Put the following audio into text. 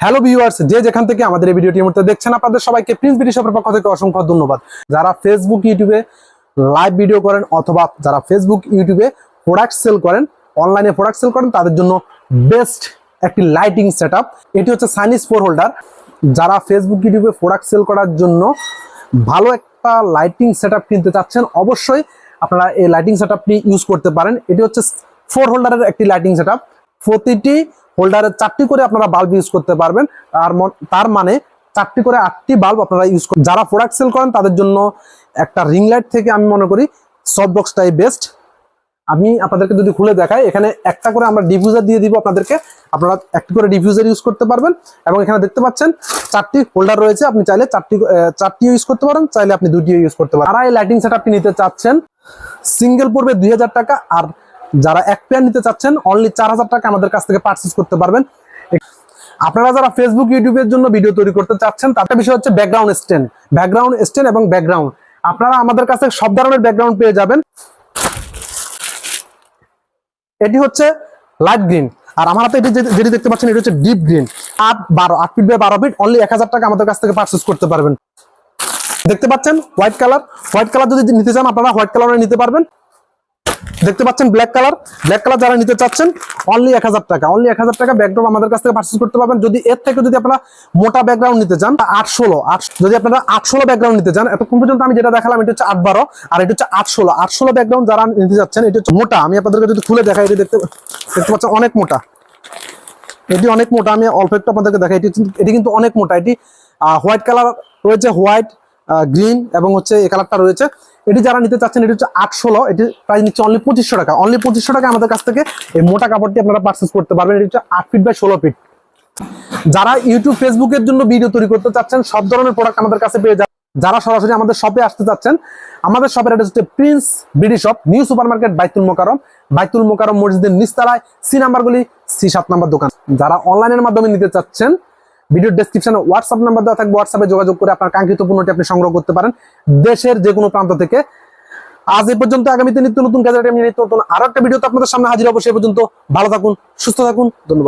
Hello viewers যে যেখান থেকে আমাদের এই ভিডিওটি মুহূর্তে দেখছেন, আপনাদের সবাইকে প্রিন্স বিডি শপের পক্ষ থেকে অসংখ্য ধন্যবাদ। যারা ফেসবুক ইউটিউবে লাইভ ভিডিও করেন অথবা যারা ফেসবুক ইউটিউবে প্রোডাক্ট সেল করেন অনলাইনে প্রোডাক্ট সেল করেন, তাদের জন্য বেস্ট একটি লাইটিং সেট এটি হচ্ছে সাইনিস ফোর হোল্ডার যারা ফেসবুক ইউটিউবে প্রোডাক্ট সেল করার জন্য ভালো একটা লাইটিং সেট কিনতে চাচ্ছেন, অবশ্যই আপনারা এই লাইটিং সেট ইউজ করতে পারেন। এটি হচ্ছে ফোর হোল্ডারের একটি লাইটিং সেট প্রতিটি হোল্ডারে চারটি করে আপনারা বাল্ব ইউজ করতে পারবেন। আর তার মানে চারটি করে আটটি বাল্ব আপনারা ইউজ করেন যারা প্রোডাক্ট সেল করেন, তাদের জন্য একটা রিং লাইট থেকে আমি মনে করি সফট বক্সটাই বেস্ট আমি আপনাদেরকে যদি খুলে দেখাই, এখানে একটা করে আমরা ডিফিউজার দিয়ে দিব আপনাদেরকে। আপনারা একটি করে ডিফিউজার ইউজ করতে পারবেন। এবং এখানে দেখতে পাচ্ছেন, চারটি হোল্ডার রয়েছে। আপনি চাইলে চারটি চারটি ইউজ করতে পারেন, চাইলে আপনি দুটিও ইউজ করতে পারেন। যারা এই লাইটিং সেট আপনি নিতে চাচ্ছেন সিঙ্গেল পড়বে দুই হাজার টাকা। আর যারা এক পেয়ার নিতে চাচ্ছেন অনলি চার হাজার টাকা আমাদের কাছ থেকে পারচেস করতে পারবেন। আপনারা যারা ফেসবুক ইউটিউবের জন্য ভিডিও তৈরি করতে চাচ্ছেন তার বিষয় হচ্ছে ব্যাকগ্রাউন্ড স্ট্যান্ড ব্যাকগ্রাউন্ড স্ট্যান্ড এবং ব্যাকগ্রাউন্ড আপনারা আমাদের কাছে সব ধরনের ব্যাকগ্রাউন্ড পেয়ে যাবেন। এটি হচ্ছে লাইট গ্রিন আর আমার হাতে এটি যেটি দেখতে পাচ্ছেন, এটি হচ্ছে ডিপ গ্রিন আট বারো, আট ফিট বাই বারো ফিট অনলি এক হাজার টাকা আমাদের কাছ থেকে পারচেস করতে পারবেন। দেখতে পাচ্ছেন হোয়াইট কালার হোয়াইট কালার যদি নিতে চান, আপনারা হোয়াইট কালারে নিতে পারবেন। দেখতে পাচ্ছেন ব্ল্যাক কালার ব্ল্যাক কালার যারা নিতে চাচ্ছেন অনলি এক হাজার টাকা অনলি এক হাজার টাকা ব্যাকড্রপ আমাদের কাছ থেকে পারচেস করতে পারবেন। যদি এর থেকে যদি আপনারা মোটা ব্যাকগ্রাউন্ড নিতে চান আটশোলো আট যদি আপনারা আটশোলো ব্যাকগ্রাউন্ড নিতে চান, এতক্ষণ পর্যন্ত আমি যেটা দেখালাম এটা হচ্ছে আট বারো, আর এটা হচ্ছে আটশোলো আটশোলো ব্যাকগ্রাউন্ড যারা নিতে চাচ্ছেন, এটা হচ্ছে মোটা। আমি আপনাদেরকে যদি খুলে দেখাই, এটা দেখতে দেখতে পাচ্ছেন অনেক মোটা। এটি অনেক মোটা, আমি অল্প একটু আপনাদেরকে দেখাই। এটি এটি কিন্তু অনেক মোটা। এটি হোয়াইট কালার রয়েছে হোয়াইট গ্রিন এবং হচ্ছে এই কালারটা রয়েছে। এটি যারা নিতে চাচ্ছেন, এটি হচ্ছে আটশোলো এটি প্রাইস নিচ্ছে অনলি পঁচিশশো টাকা। অনলি পঁচিশশো টাকা আমাদের কাছ থেকে এই মোটা কাপড়টি আপনারা পারচেস করতে পারবেন। এটি হচ্ছে আট ফিট বাই ষোলো ফিট যারা ইউটিউব ফেসবুকের জন্য ভিডিও তৈরি করতে চাচ্ছেন, সব ধরনের প্রোডাক্ট আমাদের কাছে পেয়ে যাবেন। যারা সরাসরি আমাদের শপে আসতে চাচ্ছেন, আমাদের শপের অ্যাড্রেস হচ্ছে Prince BD shop new super market Baitul Mukarram Baitul Mukarram মসজিদের নিস্তারায় সি নাম্বারগুলি সি সাত নাম্বার দোকান। যারা অনলাইনের মাধ্যমে নিতে চাচ্ছেন ভিডিও ডেসক্রিপশনে হোয়াটসঅ্যাপ নাম্বার দেওয়া থাকবে। হোয়াটসঅ্যাপে যোগাযোগ করে আপনার কাঙ্ক্ষিত পণ্যটি আপনি সংগ্রহ করতে পারেন দেশের যে কোনো প্রান্ত থেকে। আজ এ পর্যন্ত আগামীতে নিত্য নতুন গ্যাজেট আমি নিত্য নতুন আরও একটা ভিডিওতে আপনাদের সামনে হাজির অবশ্যই পর্যন্ত ভালো থাকুন, সুস্থ থাকুন, ধন্যবাদ।